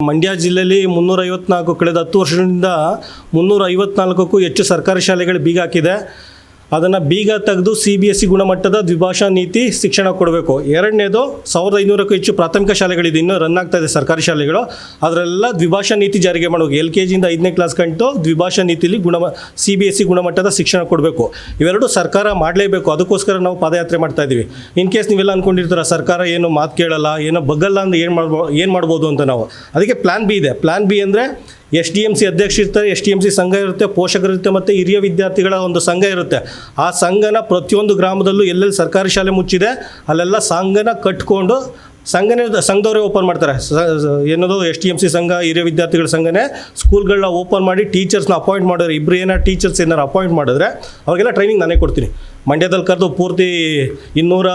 ಮಂಡ್ಯ ಜಿಲ್ಲೆಯಲ್ಲಿ ಮುನ್ನೂರ ಐವತ್ನಾಲ್ಕು ಕಳೆದ ಹತ್ತು ವರ್ಷದಿಂದ ಮುನ್ನೂರ ಐವತ್ನಾಲ್ಕಕ್ಕೂ ಹೆಚ್ಚು ಸರ್ಕಾರಿ ಶಾಲೆಗಳು ಬೀಗ ಹಾಕಿದೆ ಅದನ್ನು ಬೀಗ ತೆಗೆದು ಸಿ ಬಿ ಎಸ್ ಸಿ ಗುಣಮಟ್ಟದ ದ್ವಿಭಾಷಾ ನೀತಿ ಶಿಕ್ಷಣ ಕೊಡಬೇಕು. ಎರಡನೇದು ಸಾವಿರದ ಐನೂರಕ್ಕೂ ಹೆಚ್ಚು ಪ್ರಾಥಮಿಕ ಶಾಲೆಗಳಿದೆ, ಇನ್ನೂ ರನ್ ಆಗ್ತಾ ಇದೆ ಸರ್ಕಾರಿ ಶಾಲೆಗಳು. ಅದರೆಲ್ಲ ದ್ವಿಭಾಷಾ ನೀತಿ ಜಾರಿಗೆ ಮಾಡಬೇಕು ಎಲ್ ಕೆ ಜಿಯಿಂದ ಐದನೇ ಕ್ಲಾಸ್ ಕಂಟು ದ್ವಿಭಾಷಾ ನೀತಿಯಲ್ಲಿ ಗುಣಮ ಸಿ ಬಿ ಎಸ್ ಸಿ ಗುಣಮಟ್ಟದ ಶಿಕ್ಷಣ ಕೊಡಬೇಕು. ಇವೆರಡು ಸರ್ಕಾರ ಮಾಡಲೇಬೇಕು, ಅದಕ್ಕೋಸ್ಕರ ನಾವು ಪಾದಯಾತ್ರೆ ಮಾಡ್ತಾ ಇದ್ದೀವಿ ಇನ್ ಕೇಸ್ ನೀವೆಲ್ಲ ಅಂದ್ಕೊಂಡಿರ್ತೀರ ಸರ್ಕಾರ ಏನು ಮಾತು ಕೇಳಲ್ಲ, ಏನೋ ಬಗ್ಗಲ್ಲ ಅಂದ್ರೆ ಏನು ಮಾಡ್ಬೋ, ಏನು ಮಾಡ್ಬೋದು ಅಂತ ನಾವು. ಅದಕ್ಕೆ ಪ್ಲ್ಯಾನ್ ಬಿ ಇದೆ. ಪ್ಲ್ಯಾನ್ ಬಿ ಅಂದರೆ ಎಸ್ ಡಿ ಎಂ ಸಿ ಅಧ್ಯಕ್ಷ ಇರ್ತಾರೆ, ಎಸ್ ಡಿ ಎಂ ಸಿ ಸಂಘ ಇರುತ್ತೆ, ಪೋಷಕರು ಇರುತ್ತೆ, ಮತ್ತು ಹಿರಿಯ ವಿದ್ಯಾರ್ಥಿಗಳ ಒಂದು ಸಂಘ ಇರುತ್ತೆ. ಆ ಸಂಘನ ಪ್ರತಿಯೊಂದು ಗ್ರಾಮದಲ್ಲೂ ಎಲ್ಲೆಲ್ಲಿ ಸರ್ಕಾರಿ ಶಾಲೆ ಮುಚ್ಚಿದೆ, ಅಲ್ಲೆಲ್ಲ ಸಂಘನ ಕಟ್ಕೊಂಡು ಸಂಘನೇ ಸಂಘದವರೇ ಓಪನ್ ಮಾಡ್ತಾರೆ. ಏನದು? ಎಸ್ ಟಿ ಎಂ ಸಿ ಸಂಘ, ಹಿರಿಯ ವಿದ್ಯಾರ್ಥಿಗಳ ಸಂಘನೇ ಸ್ಕೂಲ್ಗಳನ್ನ ಓಪನ್ ಮಾಡಿ ಟೀಚರ್ಸ್ನ ಅಪಾಯಿಂಟ್ ಮಾಡಿದ್ರೆ ಇಬ್ಬರು ಏನಾರು ಟೀಚರ್ಸ್ ಏನಾರು ಅಪಾಯಿಂಟ್ ಮಾಡಿದ್ರೆ, ಅವರಿಗೆಲ್ಲ ಟ್ರೈನಿಂಗ್ ನಾನೇ ಕೊಡ್ತೀನಿ. ಮಂಡ್ಯದಲ್ಲಿ ಕರೆದು ಪೂರ್ತಿ ಇನ್ನೂರ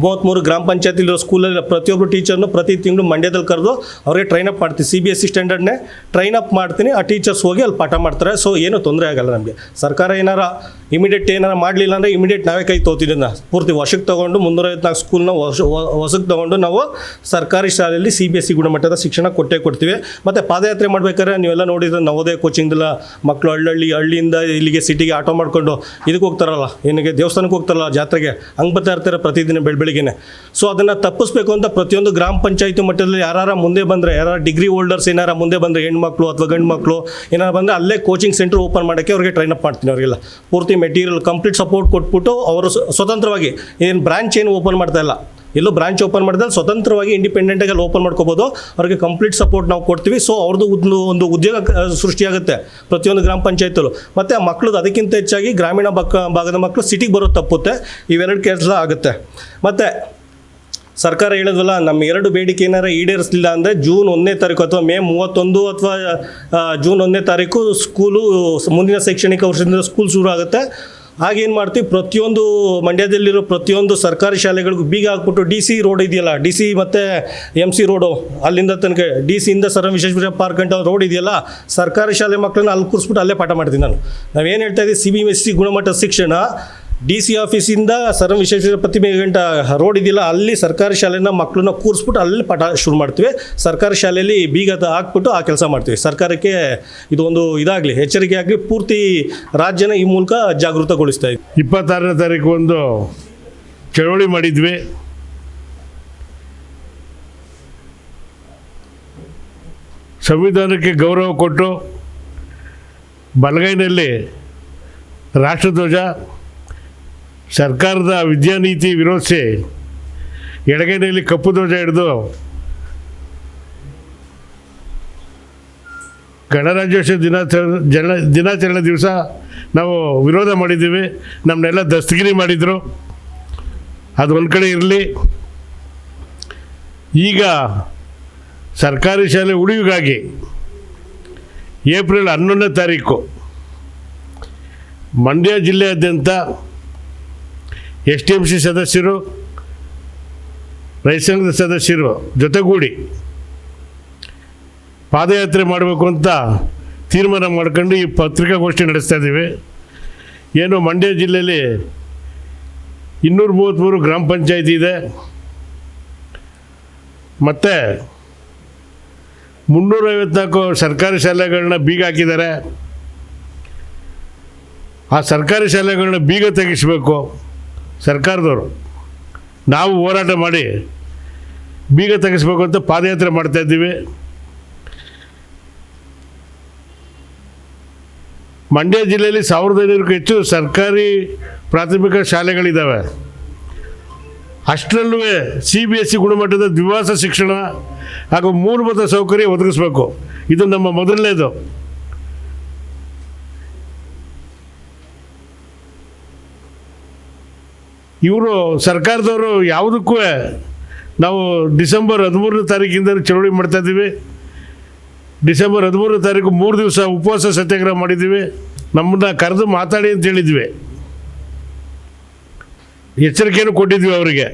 ಮೂವತ್ತ್ಮೂರು ಗ್ರಾಮ ಪಂಚಾಯತಿಲಿರೋ ಸ್ಕೂಲಲ್ಲಿ ಪ್ರತಿಯೊಬ್ಬರು ಟೀಚರ್ನು ಪ್ರತಿ ತಿಂಗಳು ಮಂಡ್ಯದಲ್ಲಿ ಕರೆದು ಅವ್ರಿಗೆ ಟ್ರೈನ್ ಅಪ್ ಮಾಡ್ತೀನಿ ಸಿ ಬಿ ಎಸ್ ಸಿ ಸ್ಟ್ಯಾಂಡರ್ಡ್ನೇ ಟ್ರೈನ್ ಅಪ್ ಮಾಡ್ತೀನಿ. ಆ ಟೀಚರ್ಸ್ ಹೋಗಿ ಅಲ್ಲಿ ಪಾಠ ಮಾಡ್ತಾರೆ. ಸೊ ಏನು ತೊಂದರೆ ಆಗಲ್ಲ ನಮಗೆ. ಸರ್ಕಾರ ಏನಾರ ಇಮಿಡಿಯೇಟ್ ಏನಾರ ಮಾಡಲಿಲ್ಲ ಅಂದರೆ ಇಮಿಡಿಯೇಟ್ ನಾವೇ ಕೈ ತೋತಿದ್ದೀನಿ ಪೂರ್ತಿ ವರ್ಷಕ್ಕೆ ತೊಗೊಂಡು ಮುನ್ನೂರೈವತ್ನಾಲ್ಕು ಸ್ಕೂಲ್ನ ವಶ ವಶಕ್ಕೆ ತೊಗೊಂಡು ನಾವು ಸರ್ಕಾರಿ ಶಾಲೆಯಲ್ಲಿ ಸಿ ಬಿ ಎಸ್ ಸಿ ಗುಣಮಟ್ಟದ ಶಿಕ್ಷಣ ಕೊಟ್ಟೇ ಕೊಡ್ತೀವಿ. ಮತ್ತು ಪಾದಯಾತ್ರೆ ಮಾಡಬೇಕಾದ್ರೆ ನೀವೆಲ್ಲ ನೋಡಿದ್ರೆ ನವೋದಯ ಕೋಚಿಂಗ್ದೆಲ್ಲ ಮಕ್ಕಳು ಹಳ್ಳಹಳ್ಳಿ, ಹಳ್ಳಿಯಿಂದ ಇಲ್ಲಿಗೆ ಸಿಟಿಗೆ ಆಟೋ ಮಾಡ್ಕೊಂಡು ಇದಕ್ಕೆ ಹೋಗ್ತಾರಲ್ಲ ಏನಿಗೆ ದೇವಸ್ಥಾನಕ್ಕೆ ಹೋಗ್ತಾರಲ್ಲ ಜಾತ್ರೆಗೆ, ಹಂಗೆ ಬರ್ತಾ ಇರ್ತಾರೆ ಪ್ರತಿದಿನ ಬೆಳ ಬೆಳಿಗ್ಗೆನೆ. ಸೊ ಅದನ್ನು ತಪ್ಪಿಸ್ಬೇಕು ಅಂತ ಪ್ರತಿಯೊಂದು ಗ್ರಾಮ ಪಂಚಾಯಿತಿ ಮಟ್ಟದಲ್ಲಿ ಯಾರು ಮುಂದೆ ಬಂದರೆ ಯಾರು ಡಿಗ್ರಿ ಹೋಲ್ಡರ್ಸ್ ಏನಾರ ಮುಂದೆ ಬಂದರೆ, ಹೆಣ್ಮಕ್ಳು ಅಥವಾ ಗಂಡು ಮಕ್ಕಳು ಏನಾರು ಬಂದರೆ ಅಲ್ಲೇ ಕೋಚಿಂಗ್ ಸೆಂಟರ್ ಓಪನ್ ಮಾಡೋಕ್ಕೆ ಅವ್ರಿಗೆ ಟ್ರೈನ್ ಅಪ್ ಮಾಡ್ತೀನಿ ಅವರಿಗೆಲ್ಲ. ಪೂರ್ತಿ ಮೆಟೀರಿಯಲ್ ಕಂಪ್ಲೀಟ್ ಸಪೋರ್ಟ್ ಕೊಟ್ಬಿಟ್ಟು ಅವರು ಸ್ವತಂತ್ರವಾಗಿ ಏನು ಬ್ರ್ಯಾಂಚ್ ಏನು ಓಪನ್ ಮಾಡ್ತಾ ಇಲ್ಲ. ಎಲ್ಲೋ ಬ್ರಾಂಚ್ ಓಪನ್ ಮಾಡಿದ್ರೆ ಸ್ವತಂತ್ರವಾಗಿ ಇಂಡಿಪೆಂಡೆಂಟ್ ಆಗಿ ಓಪನ್ ಮಾಡ್ಕೋಬೋದು. ಅವ್ರಿಗೆ ಕಂಪ್ಲೀಟ್ ಸಪೋರ್ಟ್ ನಾವು ಕೊಡ್ತೀವಿ. ಸೊ ಅವ್ರದ್ದು ಒಂದು ಉದ್ಯೋಗ ಸೃಷ್ಟಿಯಾಗುತ್ತೆ ಪ್ರತಿಯೊಂದು ಗ್ರಾಮ ಪಂಚಾಯತಲ್ಲೂ ಮತ್ತು ಆ ಮಕ್ಕಳದ್ದು ಅದಕ್ಕಿಂತ ಹೆಚ್ಚಾಗಿ ಗ್ರಾಮೀಣ ಬಕ್ಕ, ಭಾಗದ ಮಕ್ಕಳು ಸಿಟಿಗೆ ಬರೋದು ತಪ್ಪುತ್ತೆ. ಇವೆರಡು ಕೆಲಸ ಆಗುತ್ತೆ. ಮತ್ತು, ಸರ್ಕಾರ ಹೇಳಿದ್ವಲ್ಲ ನಮ್ಮ ಎರಡು ಬೇಡಿಕೆ ಏನಾರ ಈಡೇರಿಸಲಿಲ್ಲ ಅಂದರೆ ಜೂನ್ ಒಂದನೇ ತಾರೀಕು ಅಥವಾ ಮೇ ಮೂವತ್ತೊಂದು ಅಥವಾ ಜೂನ್ ಒಂದನೇ ತಾರೀಕು ಸ್ಕೂಲು ಮುಂದಿನ ಶೈಕ್ಷಣಿಕ ವರ್ಷದಿಂದ ಸ್ಕೂಲ್ ಶುರು ಆಗುತ್ತೆ. ಆಗೇನು ಮಾಡ್ತೀವಿ? ಪ್ರತಿಯೊಂದು ಮಂಡ್ಯದಲ್ಲಿರೋ ಪ್ರತಿಯೊಂದು ಸರ್ಕಾರಿ ಶಾಲೆಗಳಿಗೂ ಬೀಗ ಹಾಕ್ಬಿಟ್ಟು ಡಿ ಸಿ ರೋಡ್ ಇದೆಯಲ್ಲ, ಡಿ ಸಿ ಮತ್ತು ಎಂ ಸಿ ರೋಡು, ಅಲ್ಲಿಂದ ತನಕ ಡಿ ಸಿಯಿಂದ ಸರ್ ವಿಶ್ವೇಶ್ವರ ಪಾರ್ಕ್ ಅಂತ ರೋಡ್ ಇದೆಯಲ್ಲ, ಸರ್ಕಾರಿ ಶಾಲೆ ಮಕ್ಕಳನ್ನ ಅಲ್ಲಿ ಕೂರಿಸ್ಬಿಟ್ಟು ಅಲ್ಲೇ ಪಾಠ ಮಾಡ್ತೀನಿ ನಾನು. ನಾವೇನು ಹೇಳ್ತಾ ಇದ್ದೀವಿ ಸಿ ಬಿ ಎಸ್ ಸಿ ಗುಣಮಟ್ಟ ಶಿಕ್ಷಣ ಡಿ ಸಿ ಆಫೀಸಿಂದ ಸರ್ ವಿಶ್ವೇಶ್ವರ ಪ್ರತಿಮೆ ಗಂಟ ರೋಡ್ ಇದೆಯಲ್ಲ ಅಲ್ಲಿ ಸರ್ಕಾರಿ ಶಾಲೆನ ಮಕ್ಕಳನ್ನ ಕೂರಿಸ್ಬಿಟ್ಟು ಅಲ್ಲಿ ಪಾಠ ಶುರು ಮಾಡ್ತೀವಿ. ಸರ್ಕಾರಿ ಶಾಲೆಯಲ್ಲಿ ಬೀಗ ಹಾಕ್ಬಿಟ್ಟು ಆ ಕೆಲಸ ಮಾಡ್ತೀವಿ. ಸರ್ಕಾರಕ್ಕೆ ಇದು ಒಂದು ಇದಾಗಲಿ, ಎಚ್ಚರಿಕೆ ಆಗಲಿ, ಪೂರ್ತಿ ರಾಜ್ಯನ ಈ ಮೂಲಕ ಜಾಗೃತಗೊಳಿಸ್ತಾ ಇದ್ದೀವಿ ಇಪ್ಪತ್ತಾರನೇ ತಾರೀಕು ಒಂದು ಚಳವಳಿ ಮಾಡಿದ್ವಿ. ಸಂವಿಧಾನಕ್ಕೆ ಗೌರವ ಕೊಟ್ಟು ಬಲಗೈನಲ್ಲಿ ರಾಷ್ಟ್ರಧ್ವಜ ಸರ್ಕಾರದ ವಿದ್ಯಾನೀತಿ ವಿರೋಧಿಸಿ ಎಡಗೈನಲ್ಲಿ ಕಪ್ಪು ಧ್ವಜ ಹಿಡಿದು ಗಣರಾಜ್ಯೋತ್ಸವ ದಿನಾಚರಣೆ ಜನ ದಿನಾಚರಣೆ ದಿವಸ ನಾವು ವಿರೋಧ ಮಾಡಿದ್ದೀವಿ. ನಮ್ಮನ್ನೆಲ್ಲ ದಸ್ತಗಿರಿ ಮಾಡಿದರು. ಅದು ಒಂದು ಕಡೆ ಇರಲಿ. ಈಗ ಸರ್ಕಾರಿ ಶಾಲೆ ಉಳಿವಿಗಾಗಿ ಏಪ್ರಿಲ್ ಹನ್ನೊಂದನೇ ತಾರೀಕು ಮಂಡ್ಯ ಜಿಲ್ಲೆಯಾದ್ಯಂತ ಎಸ್ ಟಿ ಎಂ ಸಿ ಸದಸ್ಯರು, ರೈತ ಸಂಘದ ಸದಸ್ಯರು ಜೊತೆಗೂಡಿ ಪಾದಯಾತ್ರೆ ಮಾಡಬೇಕು ಅಂತ ತೀರ್ಮಾನ ಮಾಡ್ಕೊಂಡು ಈ ಪತ್ರಿಕಾಗೋಷ್ಠಿ ನಡೆಸ್ತಾ ಇದ್ದೀವಿ. ಏನು ಮಂಡ್ಯ ಜಿಲ್ಲೆಯಲ್ಲಿ ಇನ್ನೂರ ಮೂವತ್ತ್ಮೂರು ಗ್ರಾಮ ಪಂಚಾಯತಿ ಇದೆ. ಮತ್ತು ಮುನ್ನೂರೈವತ್ನಾಲ್ಕು ಸರ್ಕಾರಿ ಶಾಲೆಗಳನ್ನ ಬೀಗ ಹಾಕಿದ್ದಾರೆ. ಆ ಸರ್ಕಾರಿ ಶಾಲೆಗಳನ್ನ ಬೀಗ ತೆಗಿಸ್ಬೇಕು. ಸರ್ಕಾರದವರು ನಾವು ಹೋರಾಟ ಮಾಡಿ ಬೀಗ ತೆಗಿಸ್ಬೇಕು ಅಂತ ಪಾದಯಾತ್ರೆ ಮಾಡ್ತಾ ಇದ್ದೀವಿ. ಮಂಡ್ಯ ಜಿಲ್ಲೆಯಲ್ಲಿ ಸಾವಿರದ ಐನೂರಕ್ಕೂ ಹೆಚ್ಚು ಸರ್ಕಾರಿ ಪ್ರಾಥಮಿಕ ಶಾಲೆಗಳಿದ್ದಾವೆ. ಅಷ್ಟರಲ್ಲೂ ಸಿ ಬಿ ಎಸ್ ಸಿ ಗುಣಮಟ್ಟದ ದ್ವಿವಾಸ ಶಿಕ್ಷಣ ಹಾಗೂ ಮೂಲಭೂತ ಸೌಕರ್ಯ ಒದಗಿಸ್ಬೇಕು. ಇದು ನಮ್ಮ ಮೊದಲನೇದು. ಇವರು ಸರ್ಕಾರದವರು ಯಾವುದಕ್ಕೂ ನಾವು ಡಿಸೆಂಬರ್ ಹದಿಮೂರನೇ ತಾರೀಕಿಂದ ಚಳವಳಿ ಮಾಡ್ತಾ ಇದ್ದೀವಿ. ಡಿಸೆಂಬರ್ ಹದಿಮೂರನೇ ತಾರೀಕು ಮೂರು ದಿವಸ ಉಪವಾಸ ಸತ್ಯಾಗ್ರಹ ಮಾಡಿದ್ದೀವಿ. ನಮ್ಮನ್ನ ಕರೆದು ಮಾತಾಡಿ ಅಂತ ಹೇಳಿದ್ವಿ. ಎಚ್ಚರಿಕೆಯನ್ನು ಕೊಟ್ಟಿದ್ವಿ ಅವರಿಗೆ.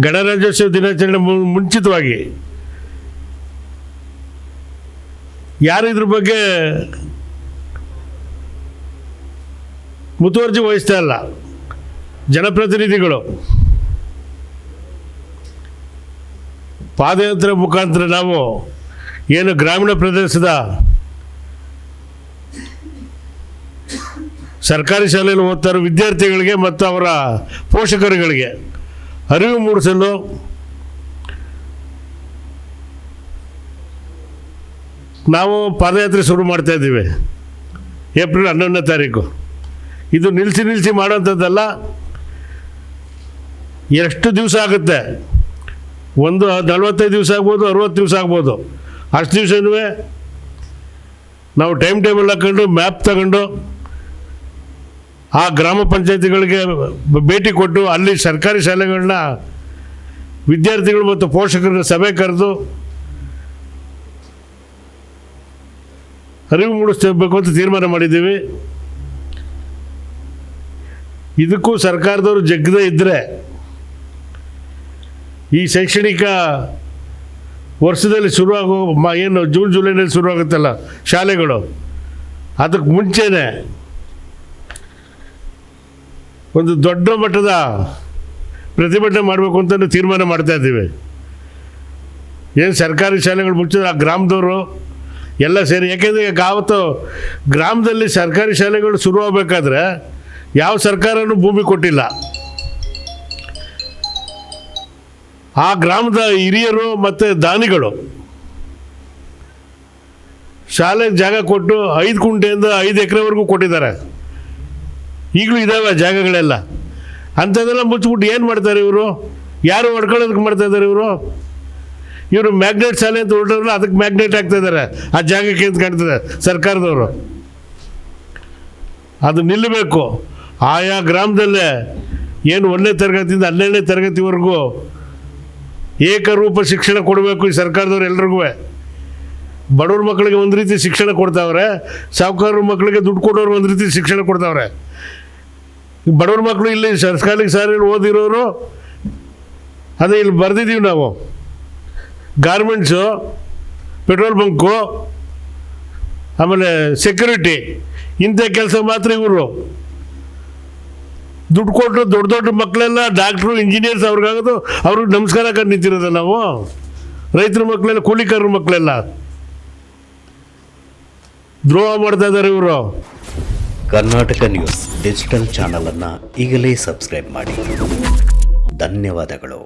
ಗಣರಾಜ್ಯೋತ್ಸವ ದಿನಾಚರಣೆ ಮುಂಚಿತವಾಗಿ. ಯಾರು ಇದ್ರ ಬಗ್ಗೆ ಮುತುವರ್ಜಿ ವಹಿಸ್ತಾ ಇಲ್ಲ. ಜನಪ್ರತಿನಿಧಿಗಳು. ಪಾದಯಾತ್ರೆ ಮುಖಾಂತರ ನಾವು ಏನು ಗ್ರಾಮೀಣ ಪ್ರದೇಶದ ಸರ್ಕಾರಿ ಶಾಲೆಯಲ್ಲಿ ಓದ್ತಾ ಇರೋ ವಿದ್ಯಾರ್ಥಿಗಳಿಗೆ ಮತ್ತು ಅವರ ಪೋಷಕರುಗಳಿಗೆ ಅರಿವು ಮೂಡಿಸಲು ನಾವು ಪಾದಯಾತ್ರೆ ಶುರು ಮಾಡ್ತಾ ಇದ್ದೀವಿ. ಏಪ್ರಿಲ್ ಹನ್ನೊಂದನೇ ತಾರೀಕು. ಇದು ನಿಲ್ಲಿಸಿ ನಿಲ್ಲಿಸಿ ಮಾಡೋಂಥದ್ದಲ್ಲ ಎಷ್ಟು ದಿವಸ ಆಗುತ್ತೆ? ಒಂದು ನಲವತ್ತೈದು ದಿವಸ ಆಗ್ಬೋದು, ಅರುವತ್ತು ದಿವಸ ಆಗ್ಬೋದು. ಅಷ್ಟು ದಿವಸನೂ ನಾವು ಟೈಮ್ ಟೇಬಲ್ ಹಾಕೊಂಡು, ಮ್ಯಾಪ್ ತಗೊಂಡು, ಆ ಗ್ರಾಮ ಪಂಚಾಯತಿಗಳಿಗೆ ಭೇಟಿ ಕೊಟ್ಟು, ಅಲ್ಲಿ ಸರ್ಕಾರಿ ಶಾಲೆಗಳನ್ನ ವಿದ್ಯಾರ್ಥಿಗಳು ಮತ್ತು ಪೋಷಕರನ್ನ ಸಭೆ ಕರೆದು ಅರಿವು ಮೂಡಿಸ್ಬೇಕು ಅಂತ ತೀರ್ಮಾನ ಮಾಡಿದ್ದೀವಿ. ಇದಕ್ಕೂ ಸರ್ಕಾರದವರು ಜಗ್ಗದೇ ಇದ್ದರೆ ಈ ಶೈಕ್ಷಣಿಕ ವರ್ಷದಲ್ಲಿ ಶುರುವಾಗೋ ಮ, ಏನು, ಜೂನ್, ಜುಲೈನಲ್ಲಿ ಶುರುವಾಗುತ್ತಲ್ಲ ಶಾಲೆಗಳು. ಅದಕ್ಕೆ ಮುಂಚೆನೇ ಒಂದು ದೊಡ್ಡ ಮಟ್ಟದ ಪ್ರತಿಭಟನೆ ಮಾಡಬೇಕು ಅಂತ ತೀರ್ಮಾನ ಮಾಡ್ತಾ ಇದ್ದೀವಿ. ಏನು ಸರ್ಕಾರಿ ಶಾಲೆಗಳು ಮುಚ್ಚಿದ್ರೆ ಆ ಗ್ರಾಮದವರು ಎಲ್ಲ ಸೇರಿ, ಯಾಕೆಂದರೆ ಈಗ ಆವತ್ತು ಗ್ರಾಮದಲ್ಲಿ ಸರ್ಕಾರಿ ಶಾಲೆಗಳು ಶುರುವಾಗಬೇಕಾದ್ರೆ ಯಾವ ಸರ್ಕಾರನೂ ಭೂಮಿ ಕೊಟ್ಟಿಲ್ಲ. ಆ ಗ್ರಾಮದ ಹಿರಿಯರು ಮತ್ತು ದಾನಿಗಳು ಶಾಲೆಗೆ ಜಾಗ ಕೊಟ್ಟು ಐದು ಕುಂಟೆಯಿಂದ ಐದು ಎಕರೆವರೆಗೂ ಕೊಟ್ಟಿದ್ದಾರೆ. ಈಗಲೂ ಇದ್ದಾವೆ ಜಾಗಗಳೆಲ್ಲ. ಅಂಥದ್ದೆಲ್ಲ ಮುಚ್ಚಿಬಿಟ್ಟು ಏನು ಮಾಡ್ತಾರೆ ಇವರು? ಯಾರು ಹೊಡ್ಕೊಳ್ಳೋದಕ್ಕೆ ಮಾಡ್ತಾ ಇದ್ದಾರೆ ಇವರು? ಇವರು ಮ್ಯಾಗ್ನೆಟ್ ಶಾಲೆ ಅಂತ ಹೊರಟವ್ರಲ್ಲ, ಅದಕ್ಕೆ ಮ್ಯಾಗ್ನೆಟ್ ಆಗ್ತಾ ಇದ್ದಾರೆ. ಆ ಜಾಗಕ್ಕೆ ಅಂತ ಕಾಣ್ತಿದ್ದಾರೆ ಸರ್ಕಾರದವರು. ಅದು ನಿಲ್ಲಬೇಕು. ಆಯಾ ಗ್ರಾಮದಲ್ಲೇ ಏನು ಒಂದನೇ ತರಗತಿಯಿಂದ ಹನ್ನೆರಡನೇ ತರಗತಿವರೆಗೂ ಏಕರೂಪ ಶಿಕ್ಷಣ ಕೊಡಬೇಕು ಈ ಸರ್ಕಾರದವ್ರು ಎಲ್ರಿಗೂ. ಬಡವ್ರ ಮಕ್ಕಳಿಗೆ ಒಂದು ರೀತಿ ಶಿಕ್ಷಣ ಕೊಡ್ತಾವ್ರೆ ಸಾಹುಕಾರ ಮಕ್ಕಳಿಗೆ ದುಡ್ಡು ಕೊಡೋರು ಒಂದು ರೀತಿ ಶಿಕ್ಷಣ ಕೊಡ್ತಾವ್ರೆ. ಬಡವ್ರ ಮಕ್ಕಳು ಇಲ್ಲಿ ಸರ್ಕಾರಿ ಶಾಲೆಯಲ್ಲಿ ಓದಿರೋರು, ಅದೇ ಇಲ್ಲಿ ಬರೆದಿದ್ದೀವಿ ನಾವು. ಗಾರ್ಮೆಂಟ್ಸು, ಪೆಟ್ರೋಲ್ ಬಂಕು, ಆಮೇಲೆ ಸೆಕ್ಯೂರಿಟಿ ಇಂಥ ಕೆಲಸ ಮಾತ್ರ ಇವರು. ದುಡ್ಡು ಕೊಟ್ಟು ದೊಡ್ಡ ದೊಡ್ಡ ಮಕ್ಕಳೆಲ್ಲ ಡಾಕ್ಟ್ರು ಇಂಜಿನಿಯರ್ಸ್ ಅವ್ರಿಗಾಗೋದು, ಅವ್ರಿಗೆ ನಮಸ್ಕಾರ ಕಂಡು ನಿಂತಿರೋದ ನಾವು. ರೈತರ ಮಕ್ಕಳೆಲ್ಲ ಕೂಲಿಕಾರರ ಮಕ್ಕಳೆಲ್ಲ ದ್ರೋಹ ಮಾಡ್ತಾ ಇದ್ದಾರೆ ಇವರು. ಕರ್ನಾಟಕ ನ್ಯೂಸ್ ಡಿಜಿಟಲ್ ಚಾನಲನ್ನು ಈಗಲೇ ಸಬ್ಸ್ಕ್ರೈಬ್ ಮಾಡಿ. ಧನ್ಯವಾದಗಳು.